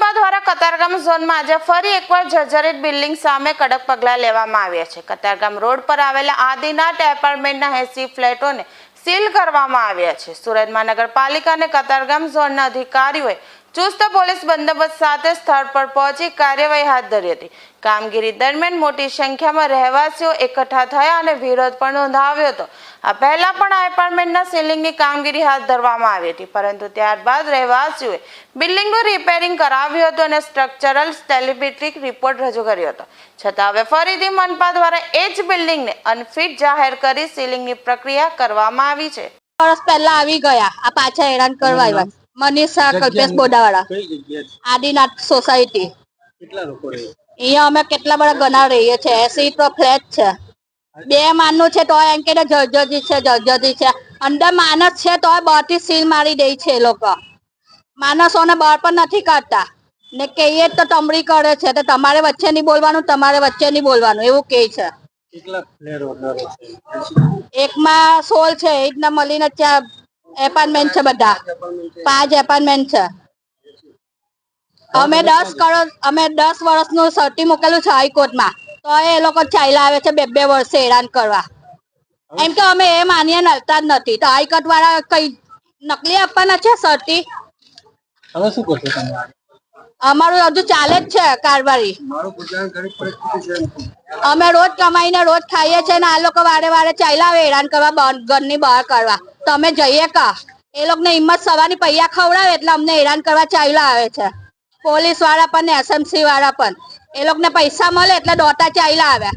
કતારગામ ઝોનમાં આજે ફરી એકવાર જર્જરિત બિલ્ડિંગ સામે કડક પગલાં લેવામાં આવ્યા છે. કતારગામ રોડ પર આવેલા આદિનાથ એપાર્ટમેન્ટના એસી સીલ કરવામાં આવ્યા છે. સુરત મહાનગરપાલિકા અને કતારગામ ઝોનના અધિકારીઓએ ચુસ્ત પોલીસ બંદોબસ્ત સાથે સ્થળ પર પહોંચી કાર્યવાહી હાથ ધરી હતી. કામગીરી દરમિયાન મોટી સંખ્યામાં રહેવાસીઓ એકઠા થયા અને વિરોધ પણ નોંધાવ્યો હતો. આ પહેલા પણ આ એપાર્ટમેન્ટના સીલિંગની કામગીરી હાથ ધરવામાં આવી હતી પરંતુ ત્યારબાદ રહેવાસીઓએ બિલ્ડિંગનું રિપેરિંગ કરાવ્યું હતું અને સ્ટ્રક્ચરલ સ્ટેલિબિટ્રિક રિપોર્ટ રજૂ કર્યો હતો. છતાં હવે ફરીથી મનપા દ્વારા એ જ બિલ્ડિંગને અનફિટ જાહેર કરી સીલિંગની પ્રક્રિયા કરવામાં આવી છે. વર્ષ પહેલા આવી ગયા આ પાછા હેરાન કરવા આવ્યા. મનીષા કલ્પેશ બોડાવાળા? આદિનાથ સોસાયટી. કેટલા લોકો રહે? અહીંયા અમે કેટલા બધા ગણા રહીએ છીએ. એસી તો ફ્લેટ છે. બે માનનું છે તોય એમ કે જર્જરી છે જર્જરી છે. અંદર માણસ છે તોય બહારથી સીલ મારી દે છે એ લોકો. માણસોને બહાર પણ નથી કાઢતા. ને કહીએ તો તમડી કરે છે. તો તમારે વચ્ચે નહીં બોલવાનું તમારે વચ્ચે નહીં બોલવાનું. એવું કહે છે. એકમાં સોલ છે. એ રીતના મળીને ત્યાં એપાર્ટમેન્ટ છે બધા. પાંચ એપાર્ટમેન્ટ છે. અમે દસ કરોડ અમે દસ વર્ષનું સર્ટી મૂકેલું છે હાઈકોર્ટમાં. તો એ લોકો ચાલ્યા આવે છે બે બે વર્ષે હેરાન કરવા. એમ કે અમે એ માનીએ નડતા જ નથી. તો હાઈકોર્ટ વાળા કઈ નકલી આપવાના છે સર્ટી? હવે શું કરશો તમે? અમારું હજુ ચાલે જ છે કારવારી અમે રોજ કમાઈને રોજ ખાઈએ છીએ ને આ લોકો વારે વારે ચાલ્યા આવે હેરાન કરવા ઘરની બહાર કરવા તો અમે જઈએ કા? એ લોકોને હિંમત સવારની પૈયા ખવડાવે એટલે અમને હેરાન કરવા ચાલ્યા આવે છે. પોલીસવાળા પણ ને એસએમસી વાળા પણ. એ લોકોને પૈસા મળે એટલે દોટા ચાલ્યા આવ્યા.